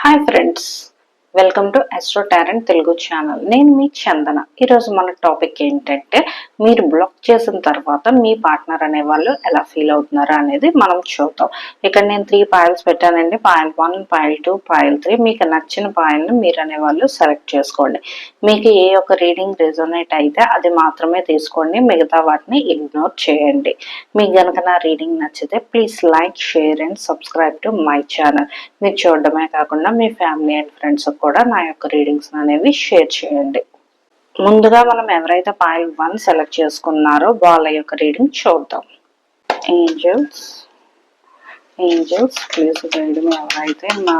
Hi friends welcome to astro tarot Telugu channel నేను మీ చందన. ఈరోజు మన టాపిక్ ఏంటంటే మీరు బ్లాక్ చేసిన తర్వాత మీ పార్ట్నర్ అనే వాళ్ళు ఎలా ఫీల్ అవుతున్నారు అనేది మనం చూద్దాం. ఇక్కడ నేను త్రీ పాయల్స్ పెట్టానండి. Pile one pile two pile three మీకు నచ్చిన పాయల్ని మీరు అనే వాళ్ళు సెలెక్ట్ చేసుకోండి. మీకు ఏ ఒక్క రీడింగ్ రిజోనేట్ అయితే అది మాత్రమే తీసుకోండి. మిగతా వాటిని ఇగ్నోర్ చేయండి. మీకు కనుక నా రీడింగ్ నచ్చితే please like share and subscribe to my channel మీరు చూడడమే కాకుండా మీ ఫ్యామిలీ అండ్ ఫ్రెండ్స్ కూడా నా యొక్క రీడింగ్స్ అనేవి షేర్ చేయండి. ముందుగా మనం ఎవరైతే పాయిల్ వన్ సెలెక్ట్ చేసుకున్నారో వాళ్ళ యొక్క రీడింగ్ చూద్దాం. ఏంజల్స్ ఏంజల్స్ ప్లీజ్ గైడ్ ఎవరైతే నా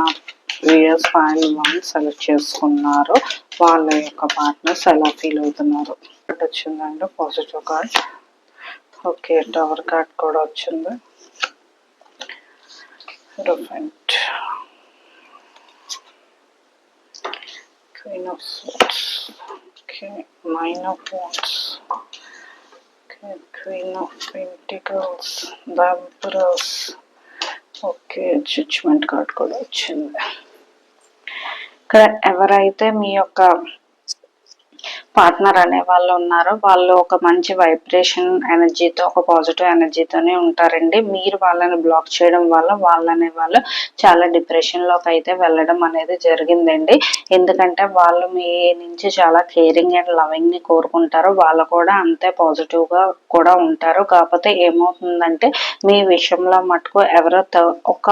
వీడియోస్ ఫైల్ వన్ సెలెక్ట్ చేసుకున్నారో వాళ్ళ యొక్క పార్ట్నర్స్ ఎలా ఫీల్ అవుతున్నారు? వచ్చిందండి positive card okay tower card కూడా వచ్చింది. Different Queen of Swords. Okay, Nine of Wands. Okay, Queen of Pentacles. The Empress. Okay judgement card కూడా వచ్చింది ఇక్కడ ఎవరైతే మీ యొక్క పార్ట్నర్ అనే వాళ్ళు ఉన్నారు. వాళ్ళు ఒక మంచి వైబ్రేషన్ ఎనర్జీతో ఒక పాజిటివ్ ఎనర్జీతోనే ఉంటారండి. మీరు వాళ్ళని బ్లాక్ చేయడం వల్ల వాళ్ళు అనే వాళ్ళు చాలా డిప్రెషన్లోకి అయితే వెళ్ళడం అనేది జరిగిందండి. ఎందుకంటే వాళ్ళు మీ నుంచి చాలా కేరింగ్ అండ్ లవింగ్ని కోరుకుంటారు. వాళ్ళు కూడా అంతే పాజిటివ్గా కూడా ఉంటారు. కాకపోతే ఏమవుతుందంటే మీ విషయంలో మటుకు ఎవరో ఒక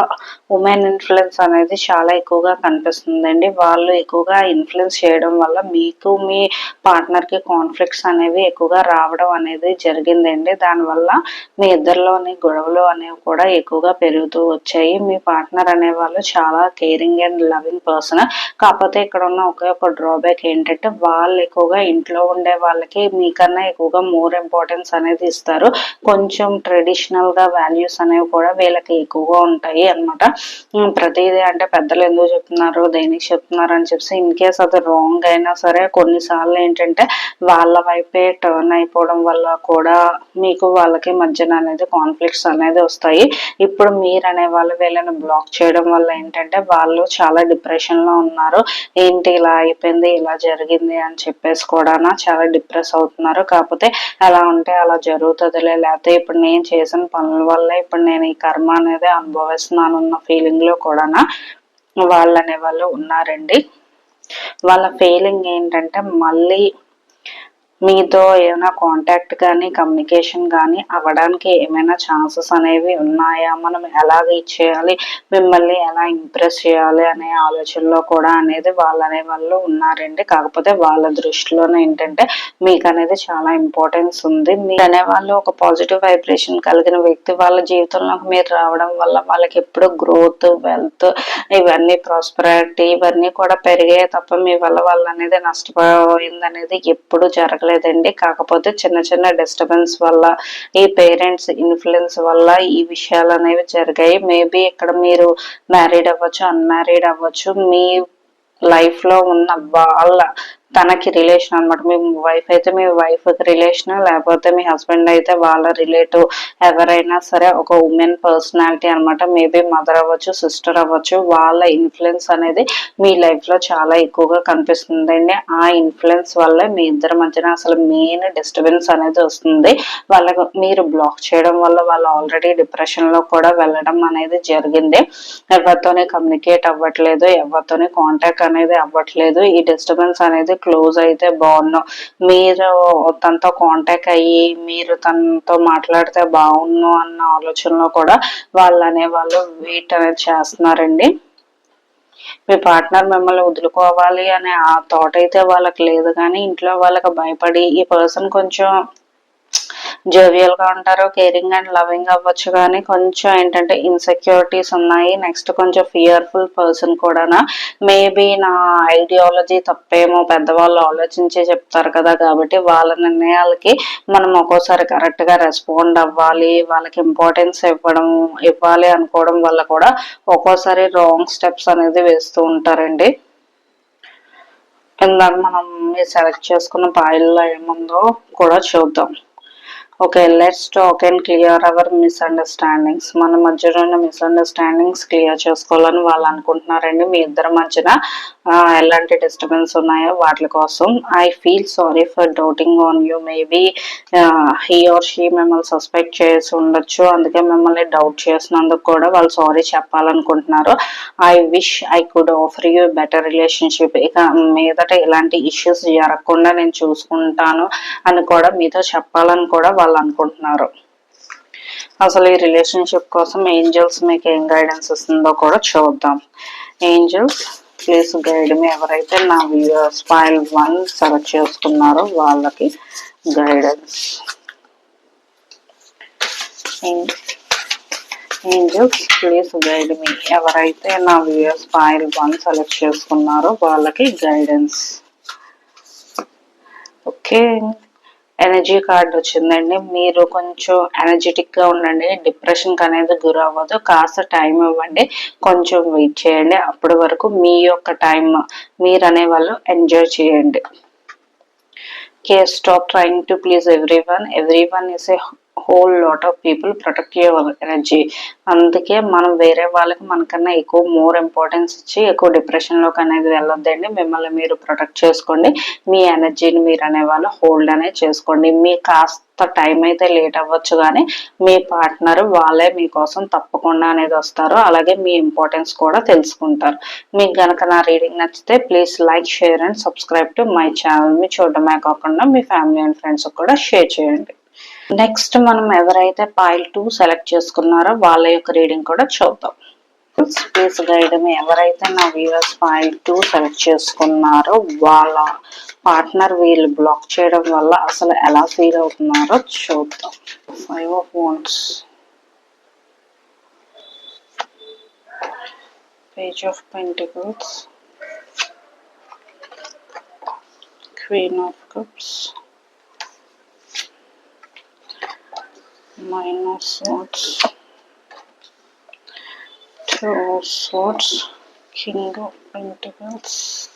ఉమెన్ ఇన్ఫ్లుయెన్స్ అనేది చాలా ఎక్కువగా కనిపిస్తుందండి. వాళ్ళు ఎక్కువగా ఇన్ఫ్లుయెన్స్ చేయడం వల్ల మీకు మీ పార్ట్నర్కి కాన్ఫ్లిక్ట్స్ అనేవి ఎక్కువగా రావడం అనేది జరిగిందండి. దానివల్ల మీ ఇద్దరిలోని గొడవలు అనేవి కూడా ఎక్కువగా పెరుగుతూ వచ్చాయి. మీ పార్ట్నర్ అనే వాళ్ళు చాలా కేరింగ్ అండ్ లవింగ్ పర్సన్ కాకపోతే ఇక్కడ ఉన్న ఒకే ఒక డ్రాబ్యాక్ ఏంటంటే వాళ్ళు ఎక్కువగా ఇంట్లో ఉండే వాళ్ళకి మీకన్నా ఎక్కువగా మోర్ ఇంపార్టెన్స్ అనేది ఇస్తారు. కొంచెం ట్రెడిషనల్గా వాల్యూస్ అనేవి కూడా వీళ్ళకి ఎక్కువగా ఉంటాయి అనమాట ప్రతిదీ అంటే పెద్దలు ఎందుకు చెప్తున్నారు దేనికి చెప్తున్నారు అని చెప్పి ఇన్ కేస్ అది రాంగ్ అయినా సరే కొన్నిసార్లు ఏంటి ఏంటంటే వాళ్ళ వైపే టర్న్ అయిపోవడం వల్ల కూడా మీకు వాళ్ళకి మధ్యన అనేది కాన్ఫ్లిక్ట్స్ అనేది వస్తాయి. ఇప్పుడు మీరు అనే వాళ్ళు వీళ్ళని బ్లాక్ చేయడం వల్ల ఏంటంటే వాళ్ళు చాలా డిప్రెషన్లో ఉన్నారు. ఏంటి ఇలా అయిపోయింది ఇలా జరిగింది అని చెప్పేసి కూడా చాలా డిప్రెస్ అవుతున్నారు. కాకపోతే ఎలా ఉంటే అలా జరుగుతుందిలే. లేకపోతే ఇప్పుడు నేను చేసిన పనుల వల్ల ఇప్పుడు నేను ఈ కర్మ అనేది అనుభవిస్తున్నాను అన్న ఫీలింగ్లో కూడా వాళ్ళు అనే వాళ్ళు ఉన్నారండి. వాళ్ళ ఫీలింగ్ ఏంటంటే మళ్ళీ మీతో ఏమైనా కాంటాక్ట్ కానీ కమ్యూనికేషన్ కానీ అవ్వడానికి ఏమైనా ఛాన్సెస్ అనేవి ఉన్నాయా? మనం ఎలాగ ఇచ్చేయాలి మిమ్మల్ని ఎలా ఇంప్రెస్ చేయాలి అనే ఆలోచనలో కూడా అనేది వాళ్ళు అనే వాళ్ళు ఉన్నారండి. కాకపోతే వాళ్ళ దృష్టిలోనే ఏంటంటే మీకు అనేది చాలా ఇంపార్టెన్స్ ఉంది. మీరు అనేవాళ్ళు ఒక పాజిటివ్ వైబ్రేషన్ కలిగిన వ్యక్తి వాళ్ళ జీవితంలోకి మీరు రావడం వల్ల వాళ్ళకి ఎప్పుడు గ్రోత్ వెల్త్ ఇవన్నీ ప్రాస్పరాలిటీ ఇవన్నీ కూడా పెరిగాయి తప్ప మీ వల్ల వాళ్ళు అనేది నష్టపోయింది అనేది ఎప్పుడు జరగలేదు. లేదండి. కాకపోతే చిన్న చిన్న డిస్టర్బెన్స్ వల్ల ఈ పేరెంట్స్ ఇన్ఫ్లుయెన్స్ వల్ల ఈ విషయాలు అనేవి జరిగాయి. మేబీ ఇక్కడ మీరు మ్యారీడ్ అవ్వచ్చు అన్మ్యారీడ్ అవ్వచ్చు. మీ లైఫ్లో ఉన్న వాళ్ళ తనకి రిలేషన్ అనమాట మీ వైఫ్ అయితే మీ వైఫ్ రిలేషన్ లేకపోతే మీ హస్బెండ్ అయితే వాళ్ళ రిలేటివ్ ఎవరైనా సరే ఒక ఉమెన్ పర్సనాలిటీ అనమాట మేబీ మదర్ అవ్వచ్చు సిస్టర్ అవ్వచ్చు వాళ్ళ ఇన్ఫ్లుయెన్స్ అనేది మీ లైఫ్లో చాలా ఎక్కువగా కనిపిస్తుందండి ఆ ఇన్ఫ్లుయెన్స్ వల్ల మీ ఇద్దరి మధ్యన అసలు మెయిన్ డిస్టర్బెన్స్ అనేది వస్తుంది. వాళ్ళకు మీరు బ్లాక్ చేయడం వల్ల వాళ్ళు ఆల్రెడీ డిప్రెషన్లో కూడా వెళ్ళడం అనేది జరిగింది. ఎవరితోనే కమ్యూనికేట్ అవ్వట్లేదు ఎవరితోనే కాంటాక్ట్ అనేది అవ్వట్లేదు. ఈ డిస్టర్బెన్స్ అనేది క్లోజ్ అయితే బాగున్నాం మీరు తనతో కాంటాక్ట్ అయ్యి మీరు తనతో మాట్లాడితే బాగున్ను అన్న ఆలోచనలో కూడా వాళ్ళు అనే వాళ్ళు వెయిట్ అనేది చేస్తున్నారండి. మీ పార్ట్నర్ మిమ్మల్ని వదులుకోవాలి అనే ఆ థాట్ అయితే వాళ్ళకి లేదు. కానీ ఇంట్లో వాళ్ళకి భయపడి ఈ పర్సన్ కొంచెం జోవియల్గా ఉంటారు కేరింగ్ అండ్ లవింగ్ అవ్వచ్చు. కానీ కొంచెం ఏంటంటే ఇన్సెక్యూరిటీస్ ఉన్నాయి. నెక్స్ట్ కొంచెం ఫియర్ఫుల్ పర్సన్ కూడానా. మేబీ నా ఐడియాలజీ తప్పేమో పెద్దవాళ్ళు ఆలోచించే చెప్తారు కదా. కాబట్టి వాళ్ళ నిర్ణయాలకి మనం ఒక్కోసారి కరెక్ట్గా రెస్పాండ్ అవ్వాలి. వాళ్ళకి ఇంపార్టెన్స్ ఇవ్వడం ఇవ్వాలి అనుకోవడం వల్ల కూడా ఒక్కోసారి రాంగ్ స్టెప్స్ అనేది వేస్తూ ఉంటారండి. ఇందాక మనం సెలెక్ట్ చేసుకున్న పాయిల్లో ఏముందో కూడా చూద్దాం. Okay let's talk and clear our misunderstandings మన మధ్యలో ఉన్న మిస్అండర్స్టాండింగ్స్ క్లియర్ చేసుకోవాలని వాళ్ళు అనుకుంటున్నారండి. మీ ఇద్దరి మధ్యన ఎలాంటి డిస్టర్బెన్స్ ఉన్నాయో వాటి కోసం. I feel sorry for doubting on you maybe he or she మిమ్మల్ని సస్పెక్ట్ చేసి ఉండొచ్చు. అందుకే మిమ్మల్ని డౌట్ చేసినందుకు కూడా వాళ్ళు సారీ చెప్పాలనుకుంటున్నారు. I wish I could offer you better relationship ఇక మీదట ఇలాంటి ఇష్యూస్ జరగకుండా నేను చూసుకుంటాను అని కూడా మీతో చెప్పాలని కూడా వాళ్ళు అనుకుంటున్నారు అసలు ఈ రిలేషన్షిప్ కోసం ఏంజల్స్ మీకు ఏం గైడెన్స్ ఇస్తుందో కూడా చూద్దాం. ఏంజల్స్ ప్లీజ్ గైడ్ మీ ఎవరైతే నా వ్యూయర్స్ ఫైల్ వన్ సెలెక్ట్ చేసుకున్నారో వాళ్ళకి guidance angels please guide me ఎవరైతే నా వ్యూయర్స్ ఫైల్ వన్ సెలెక్ట్ చేసుకున్నారో వాళ్ళకి గైడెన్స్ ఓకే ఎనర్జీ కార్డ్ వచ్చిందండి. మీరు కొంచెం ఎనర్జెటిక్గా ఉండండి. డిప్రెషన్ అనేది గురి అవ్వదు కాస్త టైం ఇవ్వండి. కొంచెం వెయిట్ చేయండి. అప్పటి వరకు మీ యొక్క టైం మీరు అనే వాళ్ళు ఎంజాయ్ చేయండి. కే stop trying to please everyone everyone is a whole lot of people protect your energy అందుకే మనం వేరే వాళ్ళకి మనకన్నా ఎక్కువ మోర్ ఇంపార్టెన్స్ ఇచ్చి ఎక్కువ డిప్రెషన్లోకి అనేది వెళ్ళొద్దండి. మిమ్మల్ని మీరు ప్రొటెక్ట్ చేసుకోండి. మీ ఎనర్జీని మీరు అనేవాళ్ళు హోల్డ్ అనేది చేసుకోండి. మీ కాస్త టైం అయితే లేట్ అవ్వచ్చు కానీ మీ పార్ట్నర్ వాళ్ళే మీకోసం తప్పకుండా అనేది వస్తారు. అలాగే మీ ఇంపార్టెన్స్ కూడా తెలుసుకుంటారు. మీకు గనక నా రీడింగ్ నచ్చితే please like share and subscribe to my channel మీ చూడడమే కాకుండా మీ ఫ్యామిలీ అండ్ ఫ్రెండ్స్ కూడా షేర్ చేయండి. నెక్స్ట్ మనం ఎవరైతే పాయిల్ టూ సెలెక్ట్ చేసుకున్నారో వాళ్ళ యొక్క రీడింగ్ కూడా చూద్దాం. స్పేస్ గైడ్ ఎవరైతే నా వ్యూవర్స్ పాయింట్ టూ సెలెక్ట్ చేసుకున్నారో వాళ్ళ పార్ట్నర్ వీళ్ళు బ్లాక్ చేయడం వల్ల అసలు ఎలా ఫీల్ అవుతున్నారో చూద్దాం. Five of wands page of pentacles queen of cups of swords. Two swords. King of pentacles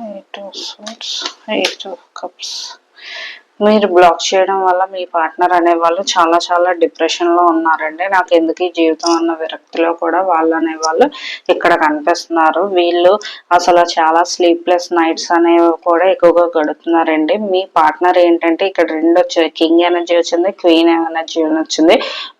eight of swords. Eight of cups మీరు బ్లాక్ చేయడం వల్ల మీ పార్ట్నర్ అనే వాళ్ళు చాలా చాలా డిప్రెషన్లో ఉన్నారండి. నాకు ఎందుకు ఈ జీవితం అన్న విరక్తిలో కూడా వాళ్ళు అనేవాళ్ళు ఇక్కడ కనిపిస్తున్నారు. వీళ్ళు అసలు చాలా స్లీప్లెస్ నైట్స్ అనేవి కూడా ఎక్కువగా గడుపుతున్నారండి. మీ పార్ట్నర్ ఏంటంటే ఇక్కడ రెండు వచ్చాయి. కింగ్ ఎనర్జీ వచ్చింది క్వీన్ ఎనర్జీ వచ్చింది.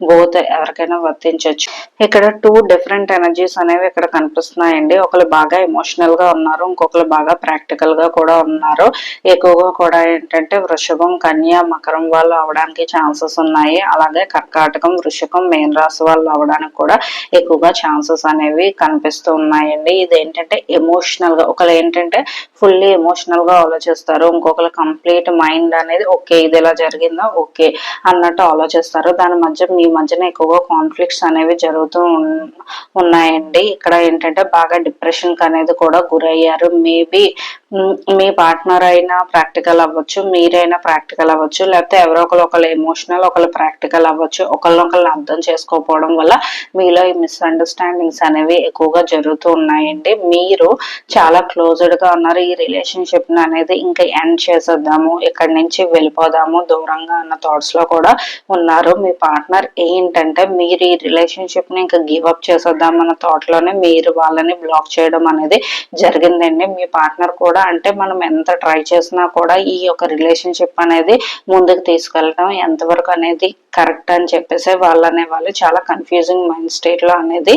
బోత్ ఎవరికైనా వర్తించవచ్చు ఇక్కడ టూ డిఫరెంట్ ఎనర్జీస్ అనేవి ఇక్కడ కనిపిస్తున్నాయండి. ఒకరు బాగా ఎమోషనల్గా ఉన్నారు ఇంకొకరు బాగా ప్రాక్టికల్గా కూడా ఉన్నారు. ఎక్కువగా కూడా ఏంటంటే వృషభం కన్య మకరం వాళ్ళు అవడానికి ఛాన్సెస్ ఉన్నాయి. అలాగే కర్కాటకం వృషకం మేన్ రాశి వాళ్ళు అవడానికి కూడా ఎక్కువగా ఛాన్సెస్ అనేవి కనిపిస్తూ ఉన్నాయండి. ఇది ఏంటంటే ఎమోషనల్గా ఒకళ్ళు ఏంటంటే ఫుల్లీ ఎమోషనల్గా ఆలోచిస్తారు. ఇంకొకరు కంప్లీట్ మైండ్ అనేది ఓకే ఇది ఇలా జరిగిందా? ఓకే అన్నట్టు ఆలోచిస్తారు. దాని మధ్య మీ మధ్యన ఎక్కువగా కాన్ఫ్లిక్ట్స్ అనేవి జరుగుతూ ఉన్నాయండి. ఇక్కడ ఏంటంటే బాగా డిప్రెషన్కి అనేది కూడా గురయ్యారు. మేబీ మీ పార్ట్నర్ అయినా ప్రాక్టికల్ అవ్వచ్చు మీరైనా ప్రాక్టికల్ అవ్వచ్చు లేకపోతే ఎవరో ఒకరు ఒకళ్ళు ఎమోషనల్ ఒకళ్ళు ప్రాక్టికల్ అవ్వచ్చు ఒకళ్ళనొకళ్ళు అర్థం చేసుకోకపోవడం వల్ల మీలో ఈ మిస్అండర్స్టాండింగ్స్ అనేవి ఎక్కువగా జరుగుతూ ఉన్నాయండి. మీరు చాలా క్లోజ్డ్గా ఉన్నారు. ఈ రిలేషన్షిప్ అనేది ఇంకా ఎండ్ చేసేద్దాము ఇక్కడి నుంచి వెళ్ళిపోదాము దూరంగా అన్న థాట్స్లో కూడా ఉన్నారు. మీ పార్ట్నర్ ఏంటంటే మీరు ఈ రిలేషన్షిప్ని ఇంకా గివ్ అప్ చేసేద్దాం అన్న థాట్లోనే మీరు వాళ్ళని బ్లాక్ చేయడం అనేది జరిగిందండి. మీ పార్ట్నర్ కూడా అంటే మనం ఎంత ట్రై చేసినా కూడా ఈ యొక్క రిలేషన్షిప్ అనేది ముందుకు తీసుకెళ్ళడం ఎంతవరకు అనేది కరెక్ట్ అని చెప్పేసి వాళ్ళు అనేవాళ్ళు చాలా కన్ఫ్యూజింగ్ మైండ్ స్టేట్లో అనేది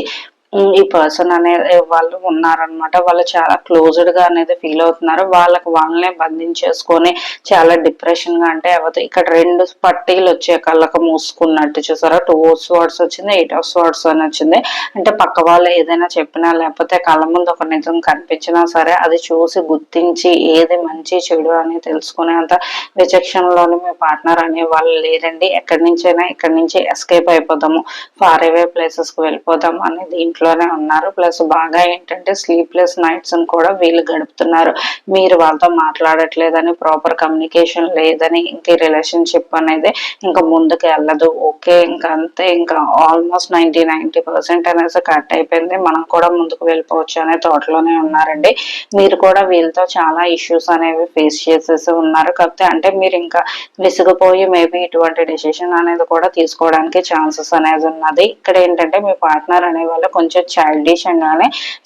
ఈ పర్సన్ అనే వాళ్ళు ఉన్నారనమాట వాళ్ళు చాలా క్లోజ్డ్గా అనేది ఫీల్ అవుతున్నారు. వాళ్ళకి వాళ్ళనే బంధించేసుకొని చాలా డిప్రెషన్గా అంటే అవత ఇక్కడ రెండు పట్టీలు వచ్చే కళ్ళకు మూసుకున్నట్టు చూసారా? టూ స్వర్డ్స్ వచ్చింది ఎయిట్ ఆఫ్ స్వర్డ్స్ అని వచ్చింది. అంటే పక్క వాళ్ళు ఏదైనా చెప్పినా లేకపోతే కళ్ళ ముందు ఒక నిజం కనిపించినా సరే అది చూసి గుర్తించి ఏది మంచి చెడు అని తెలుసుకునేంత విచక్షణలోని మీ పార్ట్నర్ అనే వాళ్ళు లేరండి. ఎక్కడి నుంచైనా ఇక్కడి నుంచి ఎస్కేప్ అయిపోదాము. ఫార్ అవే ప్లేసెస్కి వెళ్ళిపోదాం అనే దీంట్లో లోనే ఉన్నారు. ప్లస్ బాగా ఏంటంటే స్లీప్లెస్ నైట్స్ కూడా వీళ్ళు గడుపుతున్నారు. మీరు వాళ్ళతో మాట్లాడట్లేదని ప్రాపర్ కమ్యూనికేషన్ లేదని ఇంక రిలేషన్షిప్ అనేది ఇంకా ముందుకు వెళ్ళదు. ఓకే ఇంకా అంతే. ఇంకా ఆల్మోస్ట్ నైన్టీ నైన్టీ పర్సెంట్ అనేసి కట్ అయిపోయింది. మనం కూడా ముందుకు వెళ్ళిపోవచ్చు అనే తోటలోనే ఉన్నారండి. మీరు కూడా వీళ్ళతో చాలా ఇష్యూస్ అనేవి ఫేస్ చేసేసి ఉన్నారు. కాకపోతే అంటే మీరు ఇంకా విసిగిపోయి మేబీ ఇటువంటి డెసిషన్ అనేది కూడా తీసుకోవడానికి ఛాన్సెస్ అనేది ఉన్నది. ఇక్కడ ఏంటంటే మీ పార్ట్నర్ అనే వాళ్ళు కొంచెం చైల్డిష్ అండ్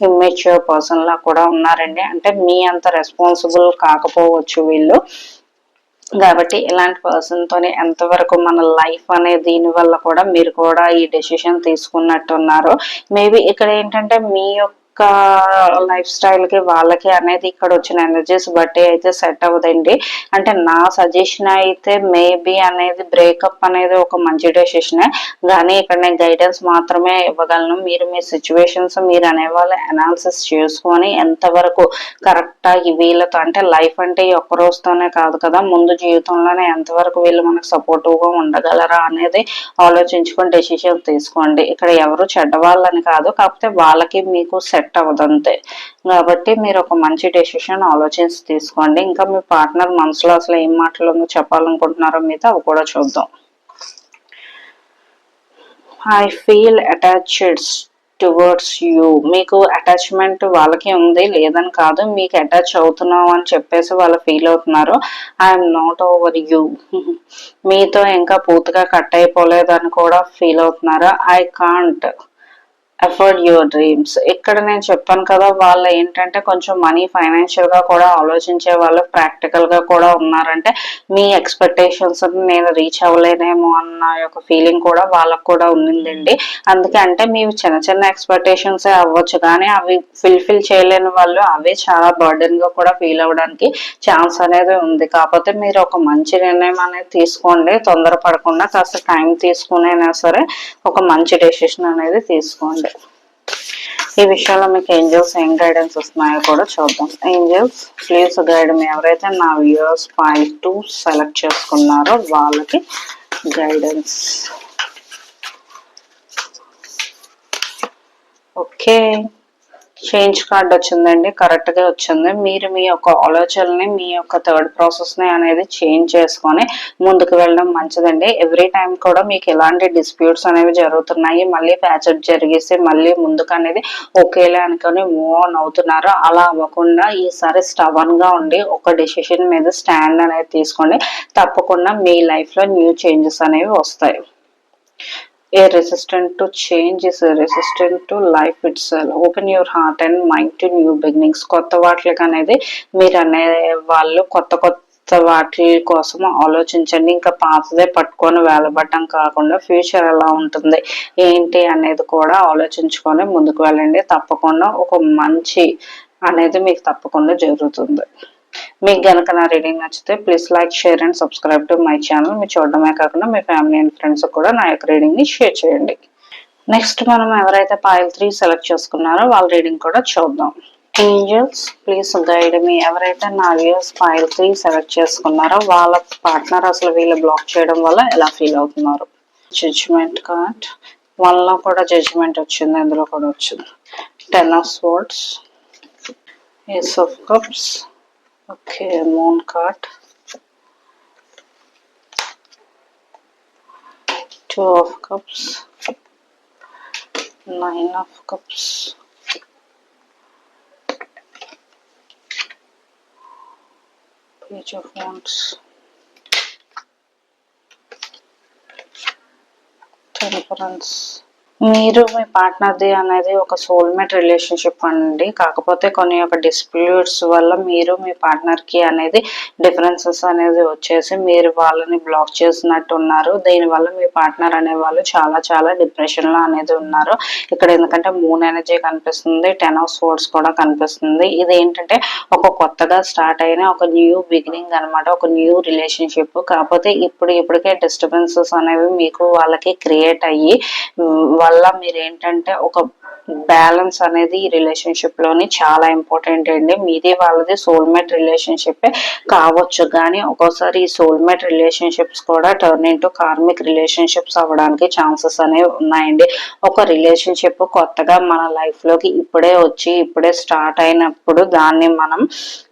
ఇమ్మెచ్యూర్ పర్సన్ లా కూడా ఉన్నారండి. అంటే మీ అంత రెస్పాన్సిబుల్ కాకపోవచ్చు వీళ్ళు. కాబట్టి ఇలాంటి పర్సన్తోనే ఎంతవరకు మన లైఫ్ అనే దీని వల్ల కూడా మీరు కూడా ఈ డెసిషన్ తీసుకున్నట్టున్నారు. మేబీ ఇక్కడ ఏంటంటే మీ యొక్క లైఫ్ స్టైల్కి వాళ్ళకి అనేది ఇక్కడ వచ్చిన ఎనర్జీస్ బట్టి అయితే సెట్ అవ్వదండి అంటే నా సజెషన్ అయితే మేబీ అనేది బ్రేకప్ అనేది ఒక మంచి డెసిషన్ కానీ ఇక్కడ నేను గైడెన్స్ మాత్రమే ఇవ్వగలను. మీరు మీ సిచ్యువేషన్స్ మీరు అనేవాళ్ళు అనాలిసిస్ చేసుకొని ఎంతవరకు కరెక్ట్ ఈ వీళ్ళతో అంటే లైఫ్ అంటే ఈ ఒక్క రోజుతోనే కాదు కదా ముందు జీవితంలోనే ఎంతవరకు వీళ్ళు మనకు సపోర్టివ్గా ఉండగలరా అనేది ఆలోచించుకొని డెసిషన్ తీసుకోండి. ఇక్కడ ఎవరు చెడ్డవాళ్ళని కాదు కాకపోతే వాళ్ళకి మీకు సెట్ అవ్వదు అంతే కాబట్టి మీరు ఒక మంచి డెసిషన్ ఆలోచించి తీసుకోండి. ఇంకా మీ పార్ట్నర్ మనసులో అసలు ఏం మాటలు చెప్పాలనుకుంటున్నారో మీతో అవి కూడా చూద్దాం. I feel attached towards you మీకు అటాచ్మెంట్ వాళ్ళకి ఉంది లేదని కాదు. మీకు అటాచ్ అవుతున్నాం అని చెప్పేసి వాళ్ళు ఫీల్ అవుతున్నారు. ఐఎమ్ నాట్ ఓవర్ యూ మీతో ఇంకా పూర్తిగా కట్ అయిపోలేదని కూడా ఫీల్ అవుతున్నారు. I can't afford your dreams ఇక్కడ నేను చెప్పాను కదా వాళ్ళు ఏంటంటే కొంచెం మనీ ఫైనాన్షియల్గా కూడా ఆలోచించే వాళ్ళు ప్రాక్టికల్గా కూడా ఉన్నారంటే మీ ఎక్స్పెక్టేషన్స్ నేను రీచ్ అవ్వలేనేమో అన్న యొక్క ఫీలింగ్ కూడా వాళ్ళకు కూడా ఉందండి అందుకే అంటే మీ చిన్న చిన్న ఎక్స్పెక్టేషన్స్ అవ్వచ్చు కానీ అవి ఫిల్ఫిల్ చేయలేని వాళ్ళు అవే చాలా బర్డెన్గా కూడా ఫీల్ అవ్వడానికి ఛాన్స్ అనేది ఉంది. కాకపోతే మీరు ఒక మంచి నిర్ణయం అనేది తీసుకోండి తొందరపడకుండా కాస్త టైం తీసుకునైనా సరే ఒక మంచి డెసిషన్ అనేది తీసుకోండి. ఈ విషయంలో మీకు ఏంజల్స్ ఏం గైడెన్స్ వస్తున్నాయో కూడా చూద్దాం. ఏంజల్స్ ప్లీజ్ గైడ్ మీ ఎవరైతే నా వ్యూయర్స్ ఫైవ్ టూ సెలెక్ట్ చేసుకున్నారో వాళ్ళకి గైడెన్స్ ఓకే చేంజ్ కార్డ్ వచ్చిందండి కరెక్ట్గా వచ్చింది. మీరు మీ యొక్క ఆలోచనని మీ యొక్క థర్డ్ ప్రాసెస్ని అనేది చేంజ్ చేసుకొని ముందుకు వెళ్ళడం మంచిదండి. ఎవ్రీ టైం కూడా మీకు ఎలాంటి డిస్ప్యూట్స్ అనేవి జరుగుతున్నాయి మళ్ళీ ప్యాచప్ జరిగేసి మళ్ళీ ముందుకు అనేది ఒకేలా అనుకొని మూవ్ ఆన్ అవుతున్నారు అలా అవ్వకుండా ఈసారి స్టవన్గా ఉండి ఒక డెసిషన్ మీద స్టాండ్ అనేది తీసుకోండి. తప్పకుండా మీ లైఫ్లో న్యూ చేంజెస్ అనేవి వస్తాయి. A resistant to change is resistant to life itself open your heart and mind to new beginnings కొత్త వాటికి అనేది మీరు అనే వాళ్ళు కొత్త కొత్త వాటి కోసం ఆలోచించండి. ఇంకా పాతదే పట్టుకొని వెళ్ళబడటం కాకుండా ఫ్యూచర్ ఎలా ఉంటుంది ఏంటి అనేది కూడా ఆలోచించుకొని ముందుకు వెళ్ళండి. తప్పకుండా ఒక మంచి అనేది మీకు తప్పకుండా జరుగుతుంది. మీకు గనక నా రీడింగ్ నచ్చితే please like share and subscribe to my channel మీరు చూడడమే కాకుండా మీ ఫ్యామిలీ అండ్ ఫ్రెండ్స్ కూడా నా యొక్క రీడింగ్ని షేర్ చేయండి. నెక్స్ట్ మనం ఎవరైతే పాయల్ త్రీ సెలెక్ట్ చేసుకున్నారో వాళ్ళ రీడింగ్ కూడా చూద్దాం. ఏంజల్స్ ప్లీజ్ గైడ్ మీ ఎవరైతే నా వ్యూస్ పాయల్ త్రీ సెలెక్ట్ చేసుకున్నారో వాళ్ళ పార్ట్నర్ అసలు వీళ్ళు బ్లాక్ చేయడం వల్ల ఎలా ఫీల్ అవుతున్నారు? జడ్జ్మెంట్ కార్డ్ వాళ్ళలో కూడా జడ్జ్మెంట్ వచ్చింది అందులో కూడా వచ్చింది. Ten of swords ace of cups Okay, moon card. Two of cups. Nine of cups. Page of wands. Temperance. మీరు మీ పార్ట్నర్ది అనేది ఒక సోల్మేట్ రిలేషన్షిప్ అండి. కాకపోతే కొన్ని యొక్క డిస్ప్యూట్స్ వల్ల మీరు మీ పార్ట్నర్కి అనేది డిఫరెన్సెస్ అనేది వచ్చేసి మీరు వాళ్ళని బ్లాక్ చేసినట్టు ఉన్నారు దీనివల్ల మీ పార్ట్నర్ అనే వాళ్ళు చాలా చాలా డిప్రెషన్లో అనేది ఉన్నారు. ఇక్కడ ఎందుకంటే మూన్ ఎనర్జీ కనిపిస్తుంది టెన్ ఆఫ్ స్పోర్ట్స్ కూడా కనిపిస్తుంది. ఇది ఏంటంటే ఒక కొత్తగా స్టార్ట్ అయిన ఒక న్యూ బిగినింగ్ అనమాట ఒక న్యూ రిలేషన్షిప్ కాకపోతే ఇప్పుడు ఇప్పటికే డిస్టర్బెన్సెస్ అనేవి మీకు వాళ్ళకి క్రియేట్ అయ్యి వల్ల మీరు ఏంటంటే ఒక బ్యాలెన్స్ అనేది ఈ రిలేషన్షిప్లోని చాలా ఇంపార్టెంట్ అండి. మీది వాళ్ళది సోల్మేట్ రిలేషన్షిప్ కావచ్చు. కానీ ఒక్కోసారి ఈ సోల్మేట్ రిలేషన్షిప్స్ కూడా టర్న్ ఇంటూ కార్మిక్ రిలేషన్షిప్స్ అవ్వడానికి ఛాన్సెస్ అనేవి ఉన్నాయండి. ఒక రిలేషన్షిప్ కొత్తగా మన లైఫ్లోకి ఇప్పుడే వచ్చి ఇప్పుడే స్టార్ట్ అయినప్పుడు దాన్ని మనం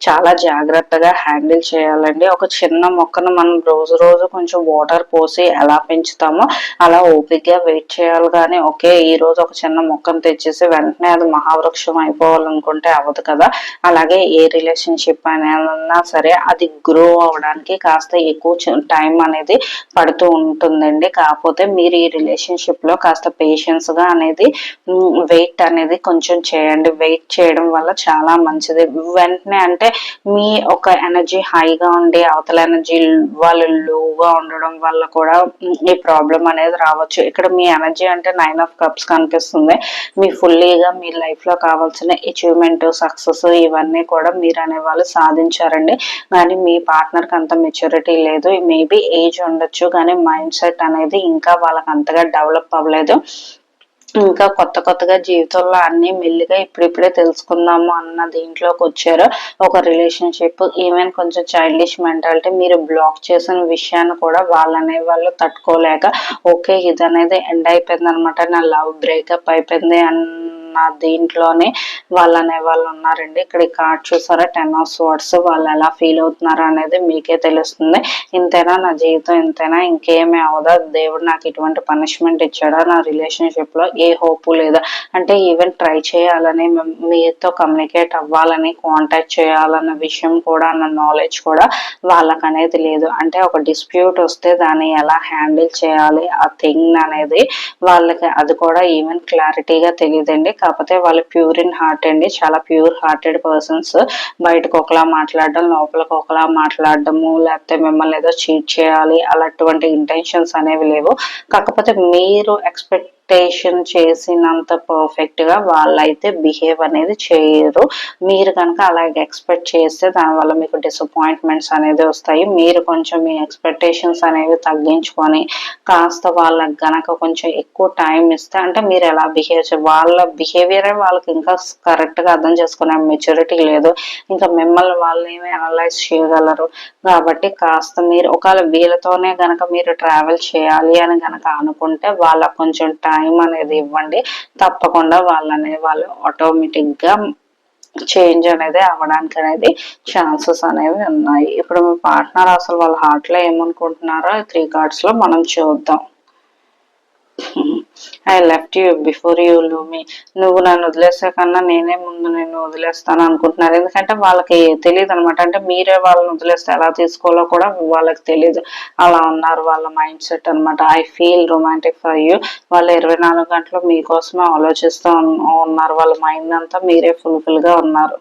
చాలా జాగ్రత్తగా హ్యాండిల్ చేయాలండి. ఒక చిన్న మొక్కను మనం రోజు రోజు కొంచెం వాటర్ పోసి ఎలా పెంచుతామో అలా ఓపిక్గా వెయిట్ చేయాలి. కానీ ఓకే ఈ రోజు ఒక చిన్న మొక్కను తెచ్చి వచ్చేసి వెంటనే అది మహావృక్షం అయిపోవాలనుకుంటే అవ్వదు కదా. అలాగే ఏ రిలేషన్షిప్ అయినా సరే అది గ్రో అవడానికి కాస్త ఎక్కువ టైం అనేది పడుతూ ఉంటుందండి. కాకపోతే మీరు ఈ రిలేషన్షిప్లో కాస్త పేషెన్స్గా అనేది వెయిట్ అనేది కొంచెం చేయండి. వెయిట్ చేయడం వల్ల చాలా మంచిది. వెంటనే అంటే మీ ఒక ఎనర్జీ హైగా ఉండి అవతల ఎనర్జీ వాళ్ళు లోగా ఉండడం వల్ల కూడా ఈ ప్రాబ్లం అనేది రావచ్చు. ఇక్కడ మీ ఎనర్జీ అంటే నైన్ ఆఫ్ కప్స్ కనిపిస్తుంది. మీ మీ ఫుల్లీగా మీ లైఫ్లో కావాల్సిన అచీవ్మెంట్ సక్సెస్ ఇవన్నీ కూడా మీరు అనేవాళ్ళు సాధించారండి. కానీ మీ పార్ట్నర్కి అంత మెచ్యూరిటీ లేదు. మేబీ ఏజ్ ఉండొచ్చు కానీ మైండ్ సెట్ అనేది ఇంకా వాళ్ళకి అంతగా డెవలప్ అవ్వలేదు. ఇంకా కొత్త కొత్తగా జీవితంలో అన్ని మెల్లిగా ఇప్పుడిప్పుడే తెలుసుకుందాము అన్న దీంట్లోకి వచ్చారు. ఒక రిలేషన్షిప్ ఈవెన్ కొంచెం చైల్డిష్ మెంటాలిటీ మీరు బ్లాక్ చేసిన విషయాన్ని కూడా వాళ్ళనే వాళ్ళు తట్టుకోలేక ఓకే ఇది అనేది ఎండ్ అయిపోయింది అనమాట నా లవ్ బ్రేకప్ అయిపోయింది అన్న నా దీంట్లోనే వాళ్ళు అనే వాళ్ళు ఉన్నారండి. ఇక్కడ ఈ కార్డ్ చూసారా? టెన్ ఆఫ్ స్వర్డ్స్ వాళ్ళు ఎలా ఫీల్ అవుతున్నారు అనేది మీకే తెలుస్తుంది. ఇంతేనా నా జీవితం? ఇంతేనా? ఇంకేమీ అవదా? దేవుడు నాకు ఇటువంటి పనిష్మెంట్ ఇచ్చాడా? నా రిలేషన్షిప్లో ఏ హోప్ లేదా? అంటే ఈవెన్ ట్రై చేయాలని మీతో కమ్యూనికేట్ అవ్వాలని కాంటాక్ట్ చేయాలన్న విషయం కూడా అన్న నాలెడ్జ్ కూడా వాళ్ళకి అనేది లేదు. అంటే ఒక డిస్ప్యూట్ వస్తే దాన్ని ఎలా హ్యాండిల్ చేయాలి? ఆ థింగ్ అనేది వాళ్ళకి అది కూడా ఈవెన్ క్లారిటీగా తెలియదండి. కాకపోతే వాళ్ళు ప్యూర్ ఇన్ హార్ట్ అండి. చాలా ప్యూర్ హార్టెడ్ పర్సన్స్ బయటకు ఒకలా మాట్లాడడం లోపలికి ఒకలా మాట్లాడడము లేకపోతే మిమ్మల్ని ఏదో చీట్ చేయాలి అలాంటి ఇంటెన్షన్స్ అనేవి లేవు. కాకపోతే మీరు ఎక్స్పెక్ట్ ఎక్స్పెక్టేషన్ చేసినంత పర్ఫెక్ట్గా వాళ్ళైతే బిహేవ్ అనేది చేయరు. మీరు కనుక అలాగే ఎక్స్పెక్ట్ చేస్తే దానివల్ల మీకు డిసప్పాయింట్మెంట్స్ అనేది వస్తాయి. మీరు కొంచెం మీ ఎక్స్పెక్టేషన్స్ అనేవి తగ్గించుకొని కాస్త వాళ్ళకి కనుక కొంచెం ఎక్కువ టైం ఇస్తే అంటే మీరు ఎలా బిహేవ్ చే వాళ్ళ బిహేవియరే వాళ్ళకి ఇంకా కరెక్ట్గా అర్థం చేసుకునే మెచ్యూరిటీ లేదు. ఇంకా మిమ్మల్ని వాళ్ళు ఏమి అనలైజ్ చేయగలరు. కాబట్టి కాస్త మీరు ఒకవేళ వీళ్ళతోనే కనుక మీరు ట్రావెల్ చేయాలి అని కనుక అనుకుంటే వాళ్ళకు కొంచెం టైం టైం అనేది ఇవ్వండి. తప్పకుండా వాళ్ళనే వాళ్ళు ఆటోమేటిక్గా చేంజ్ అనేది అవ్వడానికి అనేది ఛాన్సెస్ అనేవి ఉన్నాయి. ఇప్పుడు మీ పార్ట్నర్ అసలు వాళ్ళ హార్ట్లో ఏమనుకుంటున్నారో త్రీ కార్డ్స్లో మనం చూద్దాం. I left you before you lose me నువ్వు నన్ను వదిలేసే కన్నా నేనే ముందు నిన్ను వదిలేస్తాను అనుకుంటున్నారు. ఎందుకంటే వాళ్ళకి తెలియదు అనమాట అంటే మీరే వాళ్ళని వదిలేస్తే ఎలా తీసుకోవాలో కూడా వాళ్ళకి తెలియదు అలా ఉన్నారు వాళ్ళ మైండ్ సెట్ అనమాట I feel romantic for you వాళ్ళు ఇరవై నాలుగు గంటలు మీకోసమే ఆలోచిస్తూ ఉన్నారు. వాళ్ళ మైండ్ అంతా మీరే ఫుల్ఫిల్గా ఉన్నారు.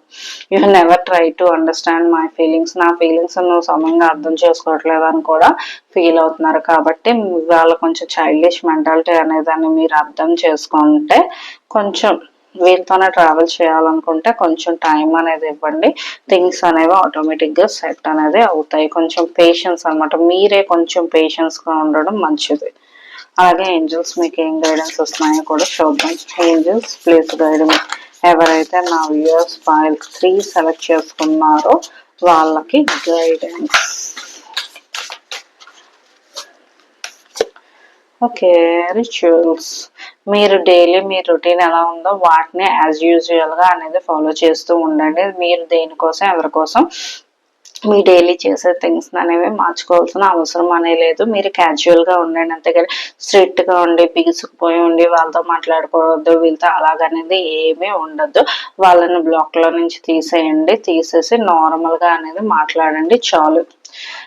You never try to understand my feelings నా ఫీలింగ్స్ నువ్వు సమయంగా అర్థం చేసుకోవట్లేదు అని కూడా ఫీల్ అవుతున్నారు కాబట్టి వాళ్ళ కొంచెం చైల్డిష్ మెంటాలిటీ అనేదాన్ని మీరు అర్థం చేసుకుంటే కొంచెం వీళ్ళతోనే ట్రావెల్ చేయాలనుకుంటే కొంచెం టైం అనేది ఇవ్వండి. థింగ్స్ అనేవి ఆటోమేటిక్గా సెట్ అనేది అవుతాయి. కొంచెం పేషెన్స్ అనమాట మీరే కొంచెం పేషెన్స్గా ఉండడం మంచిది. అలాగే ఏంజల్స్ మీకు ఏం గైడెన్స్ వస్తున్నాయో కూడా చూద్దాం. ఏంజల్స్ ప్లీజ్ గైడ్ ఎవరైతే నా వ్యూయర్స్ ఫైల్ త్రీ సెలెక్ట్ చేసుకున్నారో వాళ్ళకి గైడెన్స్ ఓకే రిచువల్స్ మీరు డైలీ మీ రొటీన్ ఎలా ఉందో వాటిని యాజ్ యూజువల్గా అనేది ఫాలో చేస్తూ ఉండండి. మీరు దేనికోసం ఎవరికోసం మీ డైలీ చేసే థింగ్స్ అనేవి మార్చుకోవాల్సిన అవసరం అనేది లేదు. మీరు క్యాజువల్గా ఉండండి. అంతేగాని స్ట్రిక్ట్గా ఉండి బిగుసుకుపోయి ఉండి వాళ్ళతో మాట్లాడుకోవద్దు వీళ్ళతో అలాగనేది ఏమీ ఉండద్దు. వాళ్ళని బ్లాక్లో నుంచి తీసేయండి. తీసేసి నార్మల్గా అనేది మాట్లాడండి. చాలు.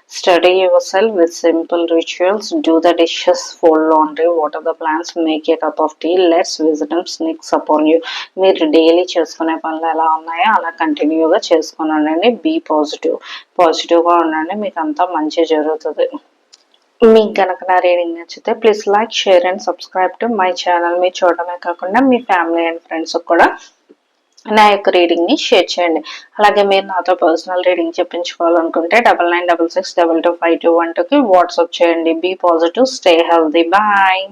Study yourself with simple rituals. Do the dishes, fold laundry, water the plants, make a cup of tea. Let's wisdom sneaks upon you. మీరు డైలీ చేసుకునే పనులు ఎలా ఉన్నాయో అలా కంటిన్యూగా చేసుకున్నానండి బీ పాజిటివ్ పాజిటివ్గా ఉండండి మీకు అంతా మంచి జరుగుతుంది మీకు కనుక నా రీడింగ్ నచ్చితే please like share and subscribe to my channel మీరు చూడమే కాకుండా మీ ఫ్యామిలీ అండ్ ఫ్రెండ్స్ కూడా నా యొక్క రీడింగ్ని షేర్ చేయండి. అలాగే మీరు నాతో personal reading చెప్పించుకోవాలనుకుంటే double nine double six double two five two one టూకి వాట్సాప్ చేయండి. Be positive stay healthy bye